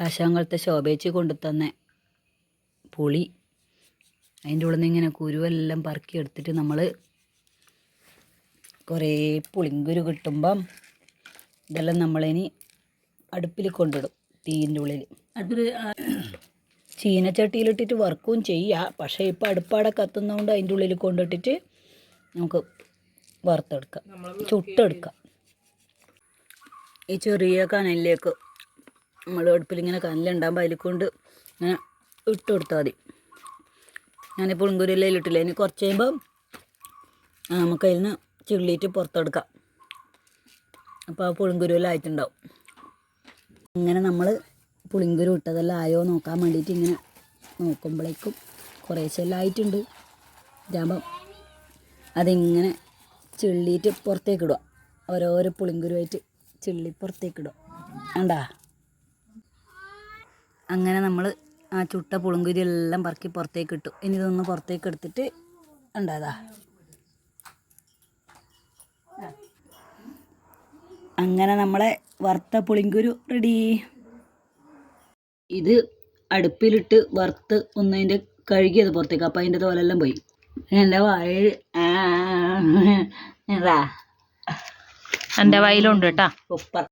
കാശാങ്കളത്തെ ശോഭേച്ച് കൊണ്ടു തന്നെ പുളി. അതിന്റെ ഉള്ളിൽ നിന്ന് ഇങ്ങനെ കുരുവെല്ലാം പറക്കി എടുത്തിട്ട് നമ്മൾ കുറേ പുളിങ്കുരു കിട്ടുമ്പം ഇതെല്ലാം നമ്മളിനി അടുപ്പിൽ കൊണ്ടിടും തീന്റെ ഉള്ളിൽ അടുപ്പിൽ ചീനച്ചട്ടിയിലിട്ടിട്ട് വർക്കും ചെയ്യാം. പക്ഷേ ഇപ്പോൾ അടുപ്പാടെ കത്തുന്നതുകൊണ്ട് അതിന്റെ ഉള്ളിൽ കൊണ്ടിട്ടിട്ട് നമുക്ക് വറുത്തെടുക്കാം ചുട്ടെടുക്കാം. ഈ ചെറിയ കനലിലേക്ക് നമ്മൾ അടുപ്പിൽ ഇങ്ങനെ കനലുണ്ടാകുമ്പോൾ അതിൽ കൊണ്ട് ഇങ്ങനെ ഇട്ട് കൊടുത്താൽ മതി. ഞാനിപ്പോൾ പുളിങ്കുരുലെല്ലാം ഇട്ടില്ല? ഇനി കുറച്ച് കഴിയുമ്പോൾ നമുക്ക് അതിൽ നിന്ന് ചിള്ളിയിട്ട് പുറത്തെടുക്കാം. അപ്പോൾ ആ പുളിങ്കുരുവെല്ലാം ആയിട്ടുണ്ടാവും. ഇങ്ങനെ നമ്മൾ പുളിങ്കുരു ഇട്ടതെല്ലാം ആയോ നോക്കാൻ വേണ്ടിയിട്ട് ഇങ്ങനെ നോക്കുമ്പോഴേക്കും കുറേശ്ശെല്ലാം ആയിട്ടുണ്ട്. ഇതാകുമ്പം അതിങ്ങനെ ചിള്ളിയിട്ട് പുറത്തേക്കിടുക ഓരോരോ പുളിങ്കുരുവായിട്ട് ചിള്ളി പുറത്തേക്കിടുക ഉണ്ടാ അങ്ങനെ നമ്മൾ ആ ചുട്ട പുളുങ്കുരി എല്ലാം പറക്കി പുറത്തേക്ക് ഇട്ടു ഇനി ഇതൊന്ന് പുറത്തേക്ക് എടുത്തിട്ട് ഉണ്ടാതാ അങ്ങനെ നമ്മളെ വറുത്ത പുളിങ്കുരു റെഡി ഇത് അടുപ്പിലിട്ട് വറുത്ത് ഒന്നതിന്റെ കഴുകിയത് പുറത്തേക്ക് അപ്പം അതിന്റെ തോലെല്ലാം പോയി എന്റെ വായ എന്താ എന്റെ വായിലുണ്ട് കേട്ടാ